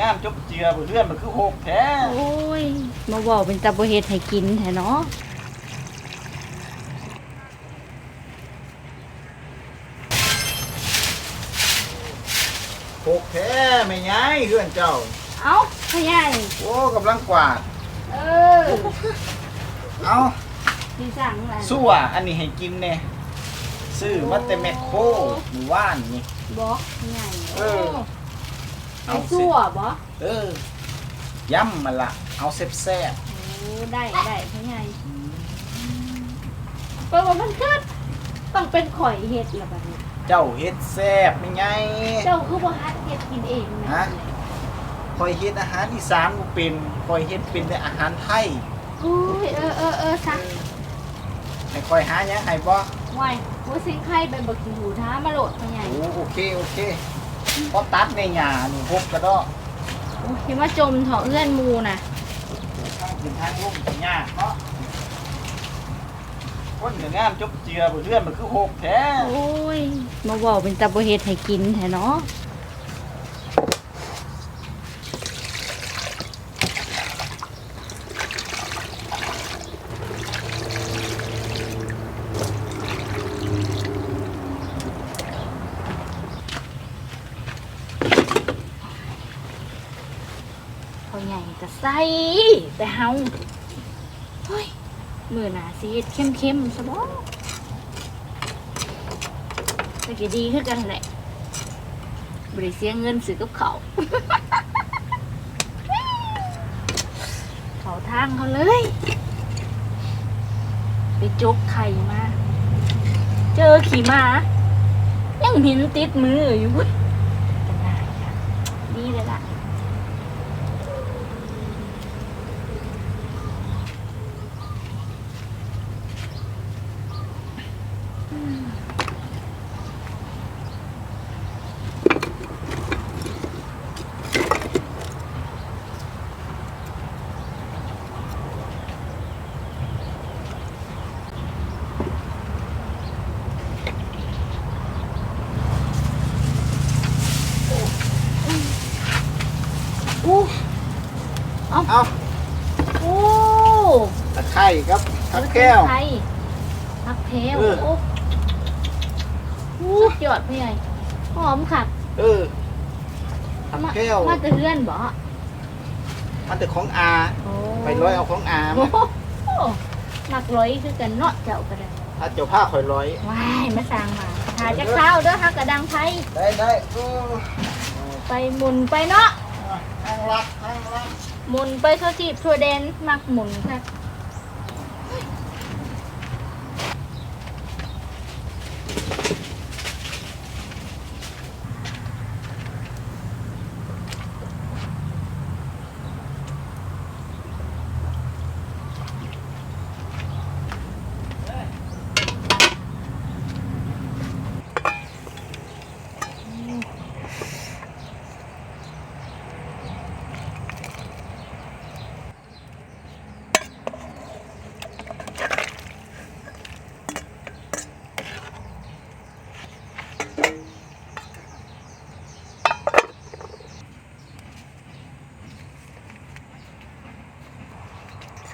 งามจบเจือบ่เลื่อนมันคือหกแท้โอ้ยมาบอกเป็นตาบ่เฮ็ดให้กินแท้เนาะหกแท้ไม่ย้ายเฮือนเจ้า เอ้าพ่อใหญ่โอ้กำลังกวาด เออเอาสิสั่งอะไรสู้อะอันนี้ให้กินแน่ซื้อมาแต่แมคโครหมู่บ้านนี่บ่พ่อใหญ่เออ เอาซั่วบ่เออย่ำมาละ เอาแซ่บโอ้ได้ได้พ่อใหญ่เพราะว่ามันคือต้องเป็นข่อยเฮ็ดล่ะบัดนี้ ๆเจ้าเฮ็ดแซ่บไม่ไง เจ้าคือบ่ฮัดเฮ็ดกินเองนะฮะ คอยเฮ็ดอาหารอีสานบ่เป็นคอยเฮ็ดเป็นแต่อาหารไทยโอ้ยเออเออเออซักให้คอยหาหยังให้บ่ไว้บ่สิงไข่ไปบักหูท้ามาโหลดพ่อใหญ่โอ้โอเคโอเค พอตัดในหญ้านี่พบกระดอกโอ้ยคิดว่าจมเถาะเอื้อนหมูน่ะทางขึ้นทางลงก็ยากเนาะคนก็งามจบเจือบ่เลื่อนมันคือหกแท้โอ้ยมาบอกเป็นตาบ่เฮ็ดให้กินแท้เนาะ อใหญ่ก็ใส่แต่เฮาเฮ้ยมือหนาสิเฮ็ดเข้มๆซะบ่แต่ก็ดีคือกันแหละบริเสียเงินซื้อกับเขา เขาทางเขาเลย ไปจกไข่มา เจอขี่มา ยังหินติดมืออยู่เว้ยกันได้ค่ะดีเลยล่ะ อู้ เอาโอ้ตะไคร้ครับทักแก้วไทยทักแพ้วเออ โอ้สุดยอดพี่ใหญ่หอมค่ะเออทักแก้ว มาจะเลื่อนบ่มันแต่ของอาโอ้ไปร้อยเอาของอาโอ้มาโหหมักร้อยคือกันเนาะเจ้าก็ได้ถ้าเจ้าผ้าข่อยร้อย ว้ายมาสร้างมาหาจักเช้าเด้อฮักกระดังไทยได้ได้เออไปหมุนไปเนาะ ทางลักทางลัก หมุนไปทั่วทีบทั่วเดนมักหมุนค่ะ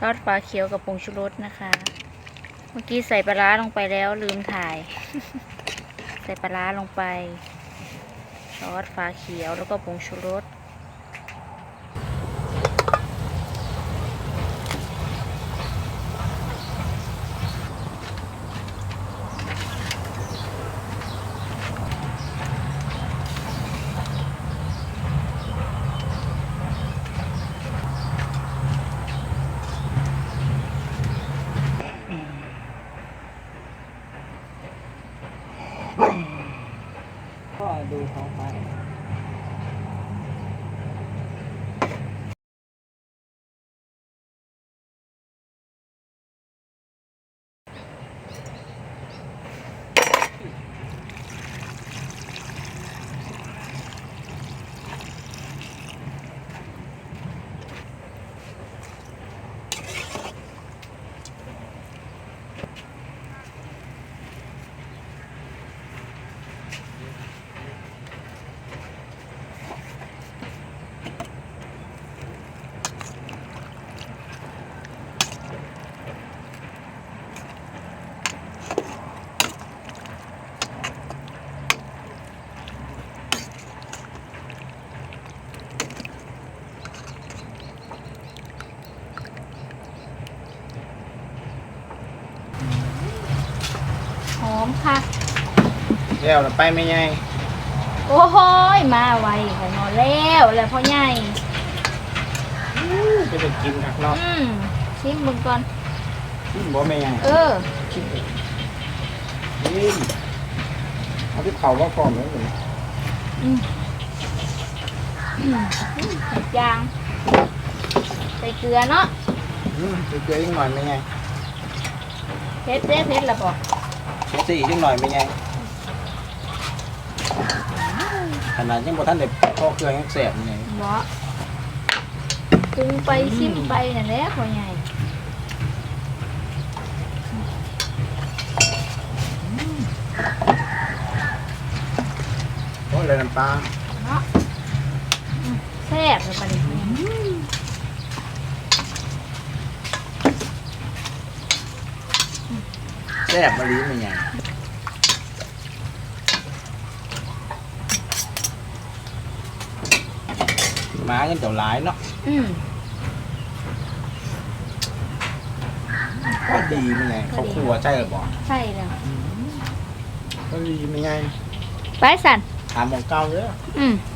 ซอสปลาเขียวกับผงชูรสนะคะ เมื่อกี้ใส่ปลาร้าลงไปแล้วลืมถ่าย ใส่ปลาร้าลงไป ซอสฟ้าเขียวแล้วก็ผงชูรส ก็ดูท้ ค่ะแล้วเราไปไม่ไงโอ้โหยมาไวกันนอนแล้วแล้วพ่อใหญ่ก็จะกินคักเนาะอืมชิมมึงก่อนกินบ่ไม่ไงเออกินเองกินเอาที่เขาว่าก่อนเลยอืมอืมใส่จางใส่เกลือเนาะอืมเกลือยิ่งหน่อยไม่ไงเผ็ดเด้เผ็ดละบอกเช็ด สียิ่งหน่อยไม่ไงขนาดยังบ่ทันได้พอเกลือยังแสบนี่ไงเหมาะปรุงไปชิมไปนั่นแหละพ่อใหญ่โอ้ยเลยน้ำปลาเนาะอืมแซ่บเลยปะนี่ แซ่บมะลิไม่ไงหมากันเจ้าหลายเนาะอืมก็ดีไม่ไงเขาครัวใช่หรือเปล่าใช่แล้วก็ดีไม่ไงไปสันถามของเก่าเด้ออืมอ